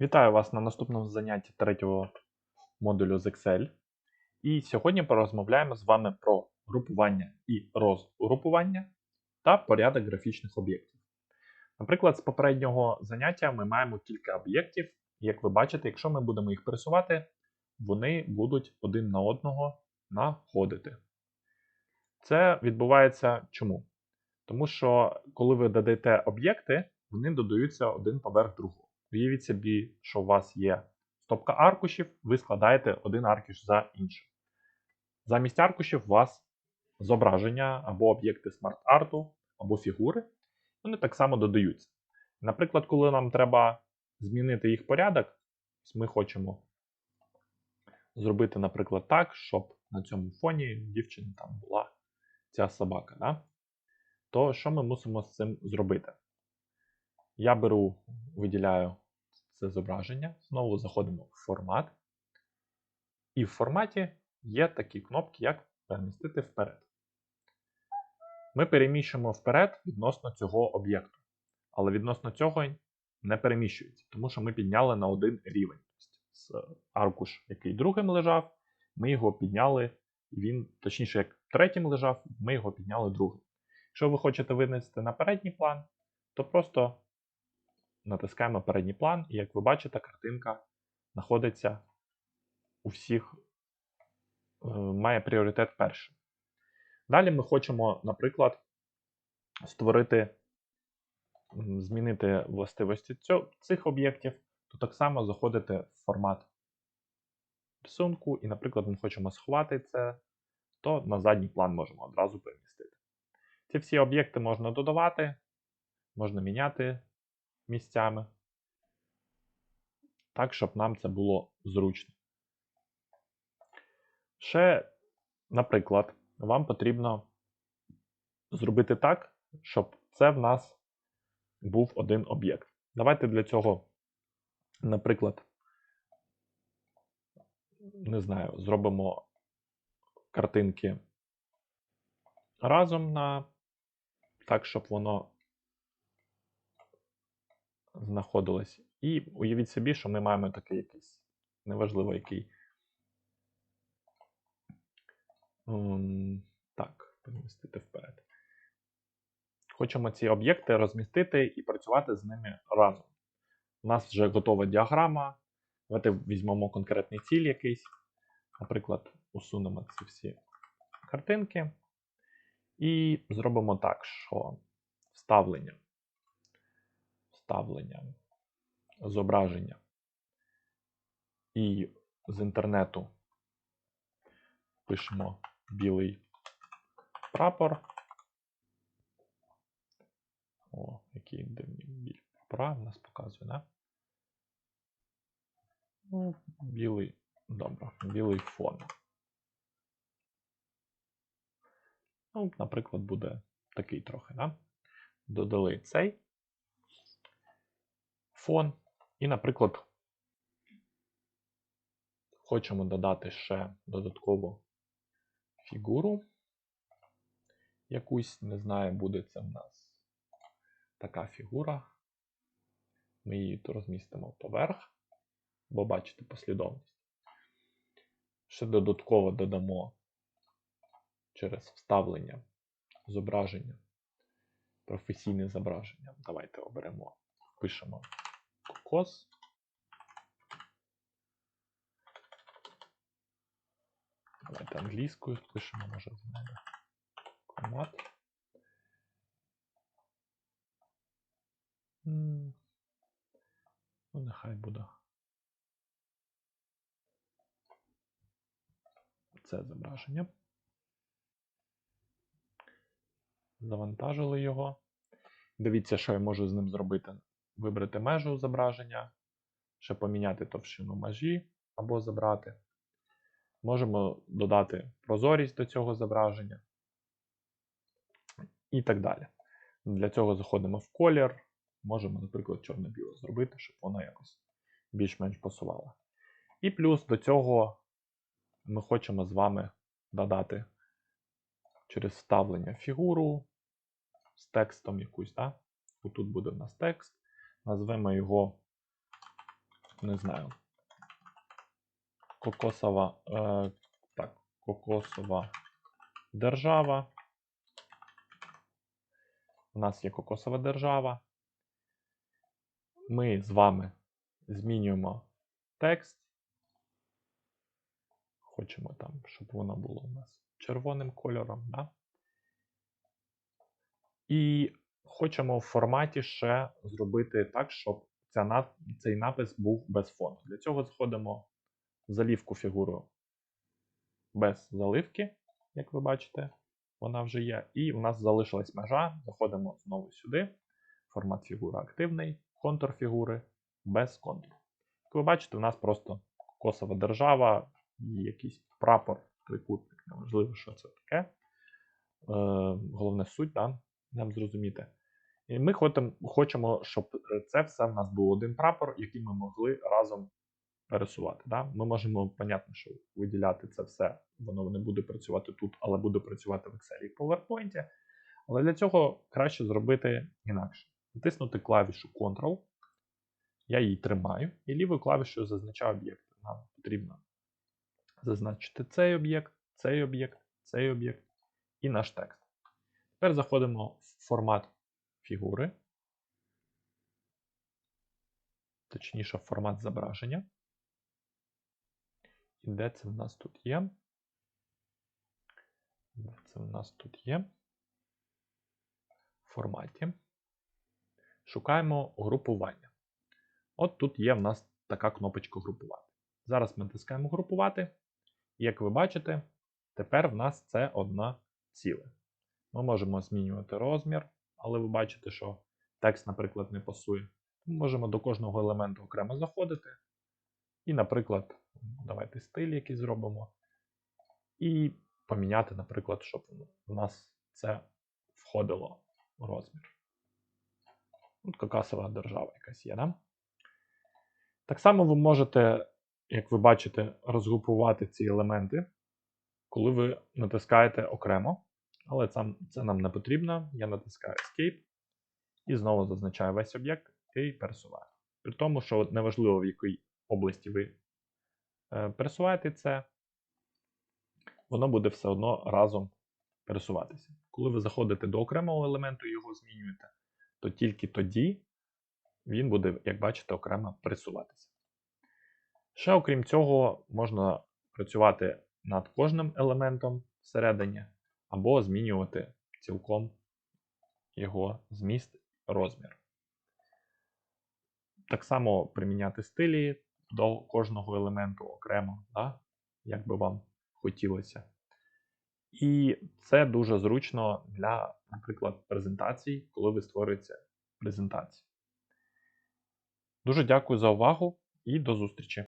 Вітаю вас на наступному занятті третього модулю з Excel. І сьогодні порозмовляємо з вами про групування і розгрупування та порядок графічних об'єктів. Наприклад, з попереднього заняття ми маємо кілька об'єктів, і як ви бачите, якщо ми будемо їх пересувати, вони будуть один на одного находити. Це відбувається чому? Тому що коли ви додаєте об'єкти, вони додаються один поверх другого. Уявіть собі, що у вас є стопка аркушів, ви складаєте один аркуш за іншим. Замість аркушів у вас зображення або об'єкти смарт-арту, або фігури, вони так само додаються. Наприклад, коли нам треба змінити їх порядок, ми хочемо зробити, наприклад, так, щоб на цьому фоні дівчини там була ця собака. Да? То що ми мусимо з цим зробити? Я беру, виділяю це зображення, знову заходимо в формат. І в форматі є такі кнопки, як перемістити вперед. Ми переміщуємо вперед відносно цього об'єкту. Але відносно цього не переміщується, тому що ми підняли на один рівень. З аркуш, який другим лежав, ми його підняли, він, точніше, як третім лежав, ми його підняли другим. Якщо ви хочете винести на передній план, то просто натискаємо передній план, і як ви бачите, картинка знаходиться у всіх, е, має пріоритет перший. Далі ми хочемо, наприклад, створити, змінити властивості цих об'єктів, то так само заходите в формат рисунку, і, наприклад, ми хочемо сховати це, то на задній план можемо одразу перемістити. Ці всі об'єкти можна додавати, можна міняти місцями. Так, щоб нам це було зручно. Ще, наприклад, вам потрібно зробити так, щоб це в нас був один об'єкт. Давайте для цього, наприклад, не знаю, зробимо картинки разом на так, щоб воно знаходилось. І уявіть собі, що ми маємо такий якийсь, неважливо який. Um, так, перемістити вперед. Хочемо ці об'єкти розмістити і працювати з ними разом. У нас вже готова діаграма. Давайте візьмемо конкретний ціль якийсь. Наприклад, усунемо ці всі картинки. І зробимо так, що вставлення вставлення зображення. І з інтернету пишемо білий прапор. О, який біль прапора в нас показує, да? Ну, білий, добре, білий фон. Ну, наприклад, буде такий трохи, да? Додали цей фон. І, наприклад, хочемо додати ще додаткову фігуру. Якусь, не знаю, буде це в нас така фігура. Ми її тут розмістимо поверх, бо бачите послідовність. Ще додатково додамо через вставлення зображення, професійне зображення. Давайте оберемо, пишемо кос. Давайте англійською пишемо, може з мене комат. Ну, нехай буде. Це зображення. Завантажили його. Дивіться, що я можу з ним зробити вибрати межу зображення, ще поміняти товщину межі або забрати. Можемо додати прозорість до цього зображення. І так далі. Для цього заходимо в колір. Можемо, наприклад, чорно-біле зробити, щоб воно якось більш-менш пасувало. І плюс до цього ми хочемо з вами додати через вставлення фігуру з текстом якусь. Да? Тут буде у нас текст. Назвемо його не знаю. Кокосова. Е, так, кокосова держава. У нас є кокосова держава. Ми з вами змінюємо текст. Хочемо там, щоб воно було у нас червоним кольором. Да? І хочемо в форматі ще зробити так, щоб ця, цей напис був без фону. Для цього заходимо в залівку фігуру без заливки, як ви бачите, вона вже є. І у нас залишилась межа. Заходимо знову сюди. Формат фігури активний, контур фігури без контуру. Як ви бачите, у нас просто косова держава якийсь прапор, трикутник, неважливо, що це таке. Е, головне суть, да? нам зрозуміти. І ми хочемо, щоб е, це все в нас був один прапор, який ми могли разом пересувати. Да? Ми можемо, понятно, що виділяти це все, воно не буде працювати тут, але буде працювати в Excel і PowerPoint. Але для цього краще зробити інакше. Натиснути клавішу Ctrl, я її тримаю, і лівою клавішою зазначаю об'єкт. Нам потрібно зазначити цей об'єкт, цей об'єкт, цей об'єкт і наш текст. Тепер заходимо в формат фігури, точніше, формат зображення. І де це в нас тут є? Де це в нас тут є? В форматі. Шукаємо групування. От тут є в нас така кнопочка групувати. Зараз ми натискаємо групувати. І як ви бачите, тепер в нас це одна ціле. Ми можемо змінювати розмір, але ви бачите, що текст, наприклад, не пасує. Ми можемо до кожного елементу окремо заходити. І, наприклад, давайте стиль якийсь зробимо. І поміняти, наприклад, щоб в нас це входило в розмір. От кокасова держава якась є, да? Так само ви можете, як ви бачите, розгрупувати ці елементи, коли ви натискаєте окремо. Але це, це нам не потрібно. Я натискаю Escape і знову зазначаю весь об'єкт і пересуваю. При тому, що неважливо, в якій області ви е, пересуваєте це, воно буде все одно разом пересуватися. Коли ви заходите до окремого елементу і його змінюєте, то тільки тоді він буде, як бачите, окремо пересуватися. Ще, окрім цього, можна працювати над кожним елементом всередині, або змінювати цілком його зміст, розмір. Так само приміняти стилі до кожного елементу окремо, да? як би вам хотілося. І це дуже зручно для, наприклад, презентацій, коли ви створюєте презентацію. Дуже дякую за увагу і до зустрічі!